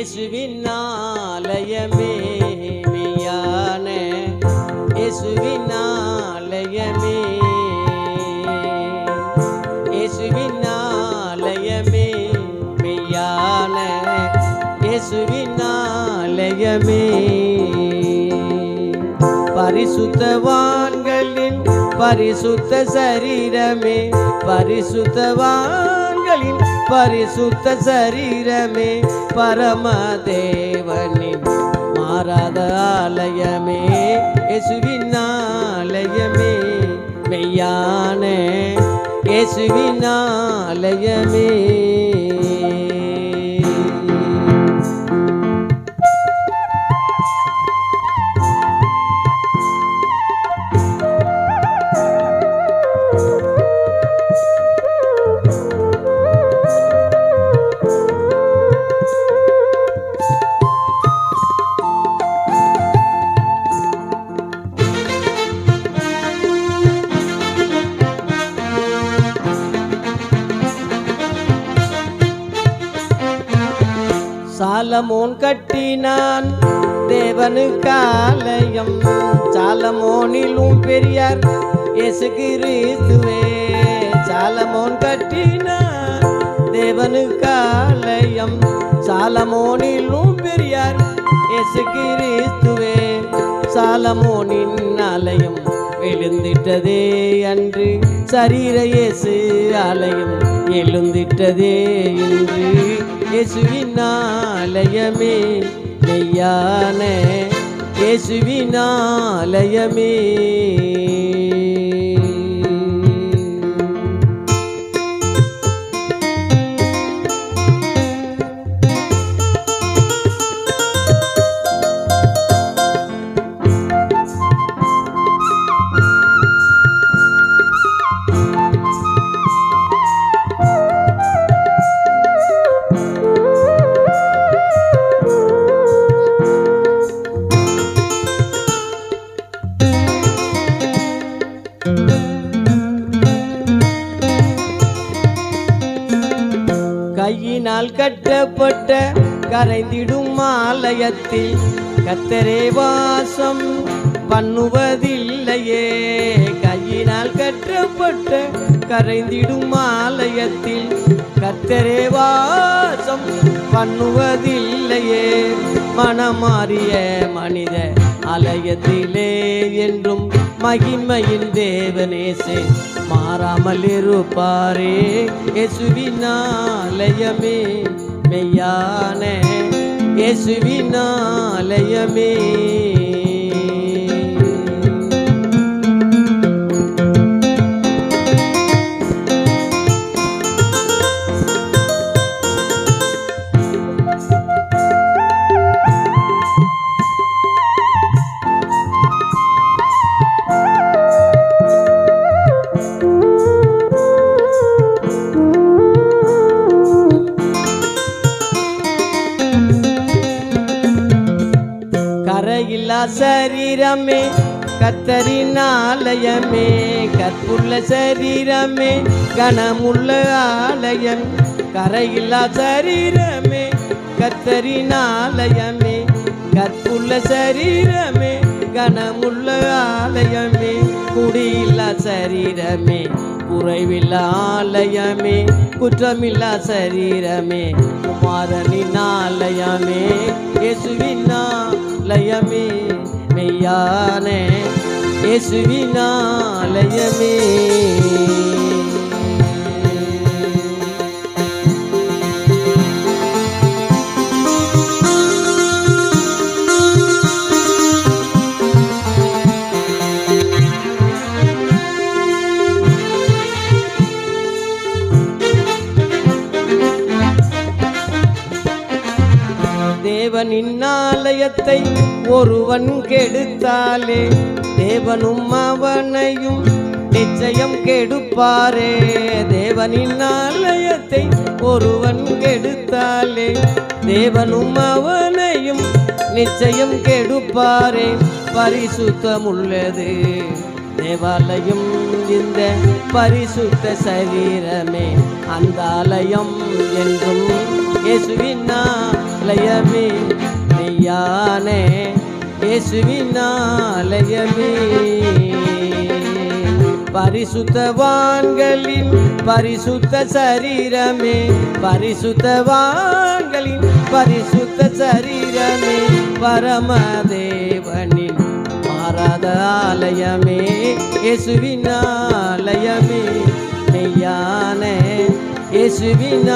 இயேசுவின் ஆலயமே மெய்யான இயேசுவின் ஆலயமே. இயேசுவின் ஆலயமே மெய்யான இயேசுவின் ஆலயமே. பரிசுத்தவான்களின் பரிசுத்த சரீரமே பரிசுத்தவான்களின் பரிசுத்த சரீரமே பரமதேவனின் மாறாத ஆலயமே இயேசுவின் ஆலயமே மெய்யான இயேசுவின் ஆலயமே. சாலமோன் கட்டினான் தேவனுக்கு ஆலயம் சாலமோனிலும் பெரியார் இயேசு கிறிஸ்துவே. சாலமோன் கட்டினான் தேவனுக்கு ஆலயம் சாலமோனிலும் பெரியார் இயேசு கிறிஸ்துவே. சாலமோனின் ஆலயம் எழுந்திட்டதே அன்று. சரீர இயேசு ஆலயம் எழுந்திட்டதே இன்று. இயேசுவின் மெய்யான இயேசுவின் மையினால் கட்டப்பட்ட கரைந்திடும் ஆலயத்தில் கத்தரே வாசம் பண்ணுவதில்லையே. கையினால் கட்டப்பட்ட கரைந்திடும் ஆலயத்தில் கத்தரே வாசம் பண்ணுவதில்லையே. மனமாறிய மனித ஆலயத்திலே என்றும் மகிமையின் தேவனேசே மாறாமல் இருப்பாரே இயேசுவினாலயமே மெய்யான இயேசுவினாலயமே கரையில்லா சரீரமே கத்தரின் ஆலயமே கற்புள்ள சரீரமே கனமுள்ள ஆலயம் கரையில்லா சரீரமே கத்தரின் ஆலயமே கற்புள்ள சரீரமே கனமுள்ள ஆலயமே குடியில்லா சரீரமே. குறைவில்லா ஆலயமே குற்றமில்லா சரீரமே. குமாரனின் ஆலயமே இயேசுவின் ஆலயமே. மெய்யான இயேசுவின் ஆலயமே. தேவனின் ஆலயத்தை ஒருவன் கெடுத்தாலே தேவனும் அவனையும் நிச்சயம் கெடுப்பாரே. தேவனின் ஆலயத்தை ஒருவன் கெடுத்தாலே தேவனும் அவனையும் நிச்சயம் கெடுப்பாரே. பரிசுத்தமுள்ளது. தேவாலயம் இந்த பரிசுத்த சரீரமே. அந்த ஆலயம் என்றும் இயேசுவினாலயமே மெய்யானே இயேசுவினாலயமே பரிசுத்தவான்களின் பரிசுத்த சரீரமே. பரிசுத்தவான்களின் பரிசுத்த சரீரமே. பரமதே மாறாத ஆலயமே இயேசுவின் ஆலயமே மெய்யான இயேசுவின்